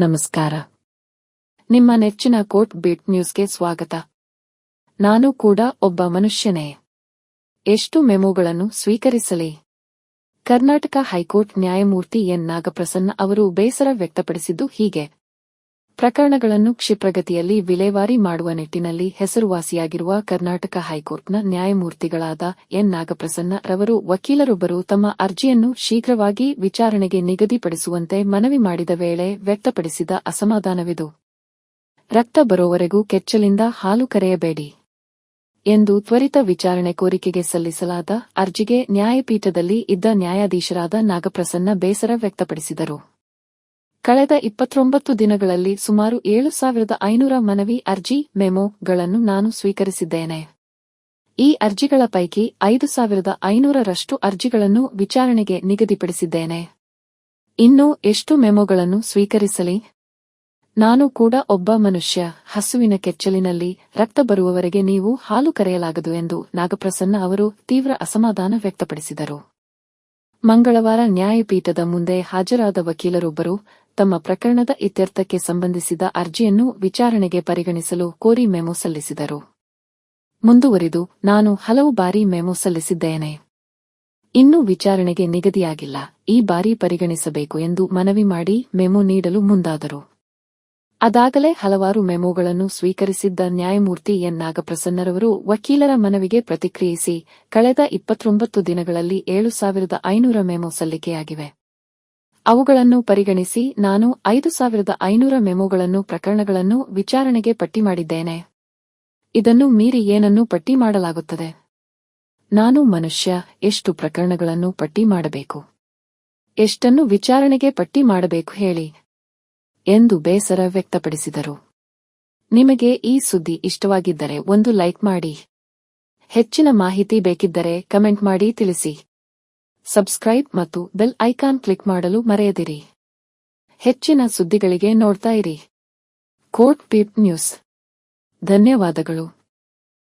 ನಮಸ್ಕಾರ. ನಿಮ್ಮ ನೆಚ್ಚಿನ ಕೋರ್ಟ್ ಬೀಟ್ ನ್ಯೂಸ್ಗೆ ಸ್ವಾಗತ. ನಾನು ಕೂಡ ಒಬ್ಬ ಮನುಷ್ಯನೇ. ಎಷ್ಟು ಮೆಮೊಗಳನ್ನು ಸ್ವೀಕರಿಸಲಿ? ಕರ್ನಾಟಕ ಹೈಕೋರ್ಟ್ ನ್ಯಾಯಮೂರ್ತಿ ಎನ್. ನಾಗಪ್ರಸನ್ನ ಅವರು ಬೇಸರ ವ್ಯಕ್ತಪಡಿಸಿದ್ದು ಹೀಗೆ. ಪ್ರಕರಣಗಳನ್ನು ಕ್ಷಿಪ್ರಗತಿಯಲ್ಲಿ ವಿಲೇವಾರಿ ಮಾಡುವ ನಿಟ್ಟಿನಲ್ಲಿ ಹೆಸರುವಾಸಿಯಾಗಿರುವ ಕರ್ನಾಟಕ ಹೈಕೋರ್ಟ್ನ ನ್ಯಾಯಮೂರ್ತಿಗಳಾದ ಎನ್. ನಾಗಪ್ರಸನ್ನ ರವರು ವಕೀಲರೊಬ್ಬರು ತಮ್ಮ ಅರ್ಜಿಯನ್ನು ಶೀಘ್ರವಾಗಿ ವಿಚಾರಣೆಗೆ ನಿಗದಿಪಡಿಸುವಂತೆ ಮನವಿ ಮಾಡಿದ ವೇಳೆ ವ್ಯಕ್ತಪಡಿಸಿದ ಅಸಮಾಧಾನವಿದು. ರಕ್ತ ಬರೋವರೆಗೂ ಕೆಚ್ಚಲಿಂದ ಹಾಲು ಕರೆಯಬೇಡಿ ಎಂದು ತ್ವರಿತ ವಿಚಾರಣೆ ಕೋರಿಕೆಗೆ ಸಲ್ಲಿಸಲಾದ ಅರ್ಜಿಗೆ ನ್ಯಾಯಪೀಠದಲ್ಲಿ ಇದ್ದ ನ್ಯಾಯಾಧೀಶರಾದ ನಾಗಪ್ರಸನ್ನ ಬೇಸರ ವ್ಯಕ್ತಪಡಿಸಿದರು. ಕಳೆದ ಇಪ್ಪತ್ತೊಂಬತ್ತು ದಿನಗಳಲ್ಲಿ ಸುಮಾರು ಏಳು ಸಾವಿರದ ಐನೂರ ಮನವಿ ಅರ್ಜಿ, ಮೆಮೊಗಳನ್ನು ನಾನು ಸ್ವೀಕರಿಸಿದ್ದೇನೆ. ಈ ಅರ್ಜಿಗಳ ಪೈಕಿ ಐದು ಸಾವಿರದ ಐನೂರರಷ್ಟು ಅರ್ಜಿಗಳನ್ನು ವಿಚಾರಣೆಗೆ ನಿಗದಿಪಡಿಸಿದ್ದೇನೆ. ಇನ್ನು ಎಷ್ಟು ಮೆಮೊಗಳನ್ನು ಸ್ವೀಕರಿಸಲಿ? ನಾನು ಕೂಡ ಒಬ್ಬ ಮನುಷ್ಯ, ಹಸುವಿನ ಕೆಚ್ಚಲಿನಲ್ಲಿ ರಕ್ತ ಬರುವವರೆಗೆ ನೀವು ಹಾಲು ಕರೆಯಲಾಗದು ಎಂದು ನಾಗಪ್ರಸನ್ನ ಅವರು ತೀವ್ರ ಅಸಮಾಧಾನ ವ್ಯಕ್ತಪಡಿಸಿದರು. ಮಂಗಳವಾರ ನ್ಯಾಯಪೀಠದ ಮುಂದೆ ಹಾಜರಾದ ವಕೀಲರೊಬ್ಬರು ತಮ್ಮ ಪ್ರಕರಣದ ಇತ್ಯರ್ಥಕ್ಕೆ ಸಂಬಂಧಿಸಿದ ಅರ್ಜಿಯನ್ನು ವಿಚಾರಣೆಗೆ ಪರಿಗಣಿಸಲು ಕೋರಿ ಮೆಮೊ ಸಲ್ಲಿಸಿದರು. ಮುಂದುವರಿದು ನಾನು ಹಲವು ಬಾರಿ ಮೆಮೊ ಸಲ್ಲಿಸಿದ್ದೇನೆ. ಇನ್ನೂ ವಿಚಾರಣೆಗೆ ನಿಗದಿಯಾಗಿಲ್ಲ. ಈ ಬಾರಿ ಪರಿಗಣಿಸಬೇಕು ಎಂದು ಮನವಿ ಮಾಡಿ ಮೆಮೊ ನೀಡಲು ಮುಂದಾದರು. ಅದಾಗಲೇ ಹಲವಾರು ಮೆಮೊಗಳನ್ನು ಸ್ವೀಕರಿಸಿದ್ದ ನ್ಯಾಯಮೂರ್ತಿ ಎನ್. ನಾಗಪ್ರಸನ್ನರವರು ವಕೀಲರ ಮನವಿಗೆ ಪ್ರತಿಕ್ರಿಯಿಸಿ ಕಳೆದ ಇಪ್ಪತ್ತೊಂಬತ್ತು ದಿನಗಳಲ್ಲಿ ಏಳು ಸಾವಿರದ ಐನೂರ ಮೆಮೊ ಸಲ್ಲಿಕೆಯಾಗಿವೆ. ಅವುಗಳನ್ನು ಪರಿಗಣಿಸಿ ನಾನು ಐದು ಸಾವಿರದ ಐನೂರ ಮೆಮೊಗಳನ್ನು ಪ್ರಕರಣಗಳನ್ನು ವಿಚಾರಣೆಗೆ ಪಟ್ಟಿ ಮಾಡಿದ್ದೇನೆ. ಇದನ್ನು ಮೀರಿ ಏನನ್ನು ಪಟ್ಟಿ ಮಾಡಲಾಗುತ್ತದೆ? ನಾನು ಮನುಷ್ಯ, ಎಷ್ಟು ಪ್ರಕರಣಗಳನ್ನು ಪಟ್ಟಿ ಮಾಡಬೇಕು? ಎಷ್ಟನ್ನು ವಿಚಾರಣೆಗೆ ಪಟ್ಟಿ ಮಾಡಬೇಕು ಹೇಳಿ. ಎಂದು ಬೇಸರ ವ್ಯಕ್ತಪಡಿಸಿದರು. ನಿಮಗೆ ಈ ಸುದ್ದಿ ಇಷ್ಟವಾಗಿದ್ದರೆ ಒಂದು ಲೈಕ್ ಮಾಡಿ. ಹೆಚ್ಚಿನ ಮಾಹಿತಿ ಬೇಕಿದ್ದರೆ ಕಮೆಂಟ್ ಮಾಡಿ ತಿಳಿಸಿ. ಸಬ್ಸ್ಕ್ರೈಬ್ ಮತ್ತು ಬೆಲ್ ಐಕಾನ್ ಕ್ಲಿಕ್ ಮಾಡಲು ಮರೆಯದಿರಿ. ಹೆಚ್ಚಿನ ಸುದ್ದಿಗಳಿಗೆ ನೋಡ್ತಾ ಇರಿ. Court peep news. ಧನ್ಯವಾದಗಳು.